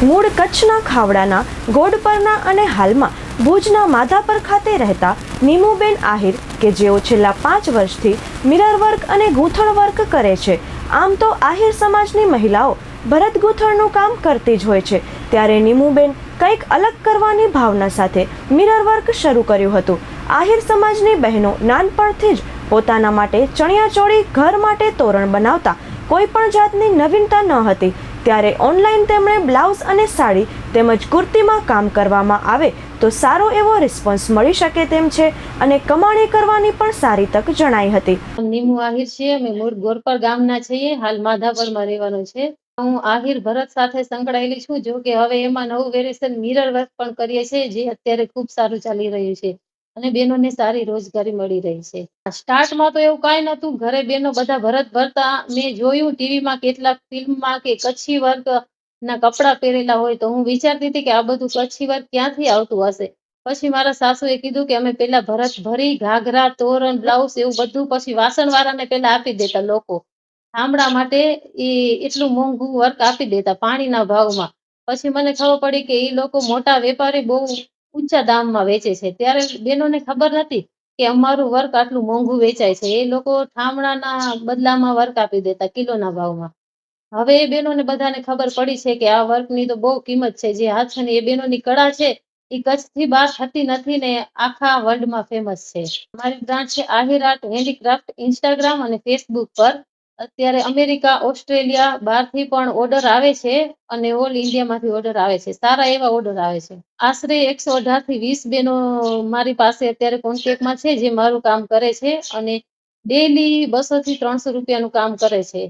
મૂળ કચ્છના ખાવડાના, ગોડપરના અને હાલમાં ભુજના માધાપર ખાતે રહેતા નીમુબેન આહિર, કે જેઓ છેલ્લા પાંચ વર્ષથી મિરર વર્ક અને ગૂંથણ વર્ક કરે છે. આમ તો આહિર સમાજની મહિલાઓ ભરત ગૂંથણનું કામ કરતી જ હોય છે. ત્યારે નીમુબેન કંઈક અલગ કરવાની ભાવના સાથે મિરર વર્ક શરૂ કર્યું હતું. આહિર સમાજની બહેનો નાનપણથી જ પોતાના માટે ચણિયાચોળી ઘર માટે તોરણ બનાવતા કોઈ પણ જાતની નવીનતા ન હતી. ત્યારે ઓનલાઈન તેમણે બ્લાઉઝ અને સાડી તેમજ કુર્તીમાં કામ કરવામાં આવે તો સારો એવો રિસ્પોન્સ મળી શકે તેમ છે અને કમાણી કરવાની પણ સારી તક જણાઈ હતી. નીમુ આહિર છીએ, અમે મૂળ ગોરપર ગામના છીએ, હાલ માધાપરમાં રહેવાનું છે. હું આહિર ભરત સાથે સંકળાયેલી છું જો કે હવે એમાં નવું વેરિએશન મિરર વર્ક પણ કરીએ છીએ, જે અત્યારે ખૂબ સારું ચાલી રહ્યું છે. અને બહેનોને સારી રોજગારી મળી રહી છે. સ્ટાર્ટમાં તો એવું કાંઈ નહોતું. ઘરે બહેનો બધા ભરત ભરતા. મેં જોયું ટીવીમાં કેટલાક ફિલ્મમાં કે કચ્છી વર્ક ના કપડાં પહેરેલા હોય તો હું વિચારતી હતી કે આ બધું કચ્છી વર્ક ક્યાંથી આવતું હશે? પછી મારા સાસુએ કીધું કે અમે પેલા ભરત ભરી, ઘાઘરા, તોરણ, બ્લાઉઝ એવું બધું પછી વાસણ વાળાને પેલા આપી દેતા લોકો. હામડા માટે એ એટલું મોંઘું વર્ક આપી દેતા પાણીના ભાવમાં. પછી મને ખબર પડી કે એ લોકો મોટા વેપારી બહુ ઊંચા દામમાં વેચે છે. ત્યારે બેનોને ખબર નથી કે અમારું વર્ક આટલું મોંઘું વેચાય છે. એ લોકો ઠામડાના બદલામાં વર્ક આપી દેતા કિલોના ભાવમાં. હવે એ બેનોને બધાને ખબર પડી છે કે આ વર્કની તો બહુ કિંમત છે. જે હાથ છે ને એ બેનોની કળા છે, એ કચ્છથી બહાર થતી નથી ને આખા વર્લ્ડમાં ફેમસ છે. મારી બ્રાન્ચ છે આહિર આર્ટ હેન્ડીક્રાફ્ટ ઇન્સ્ટાગ્રામ અને ફેસબુક પર અત્યારે અમેરિકા, ઓસ્ટ્રેલિયા બહારથી પણ ઓર્ડર આવે છે અને ઓલ ઇન્ડિયામાંથી ઓર્ડર આવે છે. સારા એવા ઓર્ડર આવે છે. આશરે એકસો અઢારથી વીસ બેનો મારી પાસે અત્યારે કોન્ટેક્ટમાં છે, જે મારું કામ કરે છે અને ડેલી બસો થી ત્રણસો રૂપિયાનું કામ કરે છે.